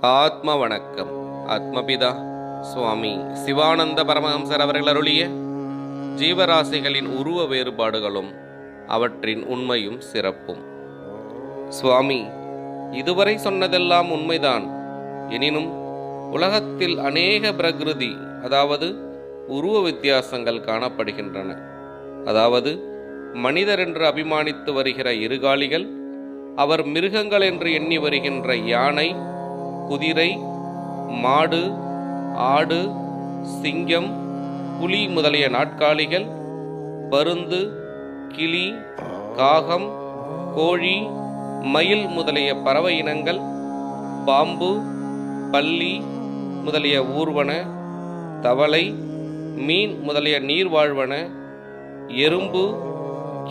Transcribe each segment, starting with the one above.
ஆத்ம வணக்கம் ஆத்மபிதா சுவாமி. சிவானந்த பரமஹம்சர் அவர்கள் அருளிய ஜீவராசிகளின் உருவ வேறுபாடுகளும் அவற்றின் உண்மையும் சிறப்பும். சுவாமி இதுவரை சொன்னதெல்லாம் உண்மைதான். எனினும் உலகத்தில் அநேக பிரகிருதி அதாவது உருவ வித்தியாசங்கள் காணப்படுகின்றன. அதாவது மனிதர் என்று அபிமானித்து வருகிற இருகாலிகள் அவர் மிருகங்கள் என்று எண்ணி வருகின்ற யானை குதிரை மாடு ஆடு சிங்கம் புலி முதலிய நாட்காலிகள் பருந்து கிளி காகம் கோழி மயில் முதலிய பறவை இனங்கள் பாம்பு பல்லி முதலிய ஊர்வன தவளை மீன் முதலிய நீர்வாழ்வன எறும்பு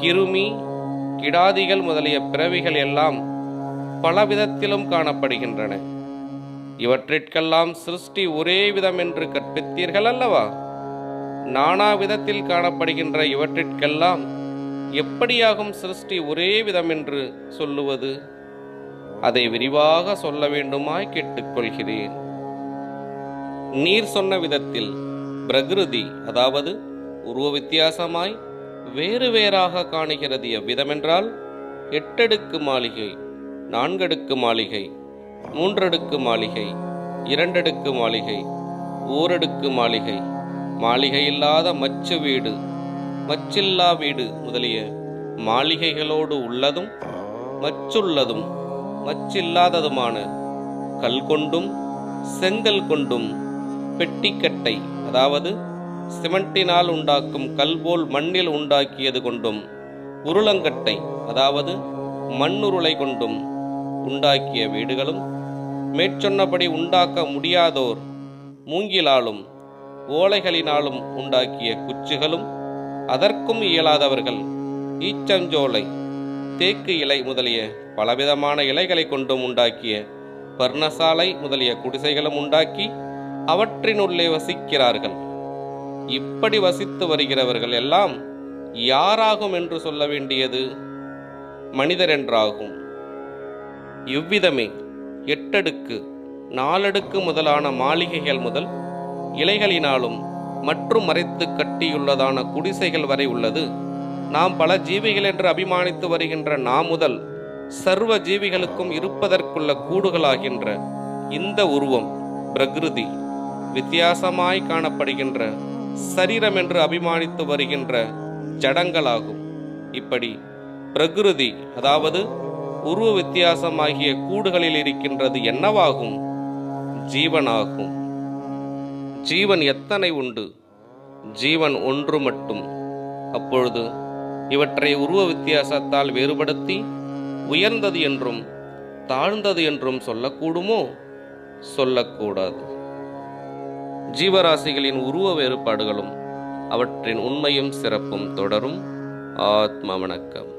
கிருமி கிடாதிகள் முதலிய பிறவிகள் எல்லாம் பலவிதத்திலும் காணப்படுகின்றன. இவற்றிற்கெல்லாம் சிருஷ்டி ஒரே விதம் என்று கற்பித்தீர்கள் அல்லவா? நானா விதத்தில் காணப்படுகின்ற இவற்றிற்கெல்லாம் எப்படியாகும் சிருஷ்டி ஒரே விதம் என்று சொல்லுவது? அதை விரிவாக சொல்ல வேண்டுமாய் கேட்டுக்கொள்கிறேன். நீர் சொன்ன விதத்தில் பிரகிருதி அதாவது உருவ வித்தியாசமாய் வேறு வேறாக காணுகிறது எவ்விதமென்றால் எட்டடுக்கு மாளிகை நான்கடுக்கு மாளிகை மூன்றடுக்கு மாளிகை இரண்டடுக்கு மாளிகை ஓரடுக்கு மாளிகை மாளிகையில்லாத மச்சு வீடு மச்சில்லா வீடு முதலிய மாளிகைகளோடு உள்ளதும் மச்சுள்ளதும் மச்சில்லாததுமான கல் கொண்டும் செங்கல் கொண்டும் பெட்டிக்கட்டை அதாவது சிமெண்டினால் உண்டாக்கும் கல் போல் மண்ணில் உண்டாக்கியது கொண்டும் உருளங்கட்டை அதாவது மண்ணுருளை கொண்டும் உண்டாக்கிய வீடுகளும் மேற்சொன்னபடி உண்டாக்க முடியாதோர் மூங்கிலாலும் ஓலைகளினாலும் உண்டாக்கிய குச்சுகளும் அதற்கும் இயலாதவர்கள் ஈச்சஞ்சோலை தேக்கு இலை முதலிய பலவிதமான இலைகளை கொண்டும் உண்டாக்கிய பர்ணசாலை முதலிய குடிசைகளும் உண்டாக்கி அவற்றினுள்ளே வசிக்கிறார்கள். இப்படி வசித்து வருகிறவர்கள் எல்லாம் யாராகும் என்று சொல்ல வேண்டியது மனிதர் என்றாகும் இவ்விதமே எட்டடுக்கு நாலடுக்கு முதலான மாளிகைகள் முதல் இலைகளினாலும் மற்றும் மறைத்து கட்டியுள்ளதான குடிசைகள் வரை உள்ளது. நாம் பல ஜீவிகள் என்று அபிமானித்து வருகின்ற நாம் முதல் சர்வ ஜீவிகளுக்கும் இருப்பதற்குள்ள கூடுகளாகின்ற இந்த உருவம் பிரகிருதி வித்தியாசமாய் காணப்படுகின்ற சரீரம் என்று அபிமானித்து வருகின்ற ஜடங்களாகும். இப்படி பிரகிருதி அதாவது உருவ வித்தியாசமாகிய கூடுகளில் இருக்கின்றது என்னவாகும்? ஜீவனாகும். ஜீவன் எத்தனை உண்டு? ஜீவன் ஒன்று மட்டும். அப்பொழுது இவற்றை உருவ வித்தியாசத்தால் வேறுபடுத்தி உயர்ந்தது என்றும் தாழ்ந்தது என்றும் சொல்லக்கூடுமோ? சொல்லக்கூடாது. ஜீவராசிகளின் உருவ வேறுபாடுகளும் அவற்றின் உண்மையும் சிறப்பும் தொடரும். ஆத்ம வணக்கம்.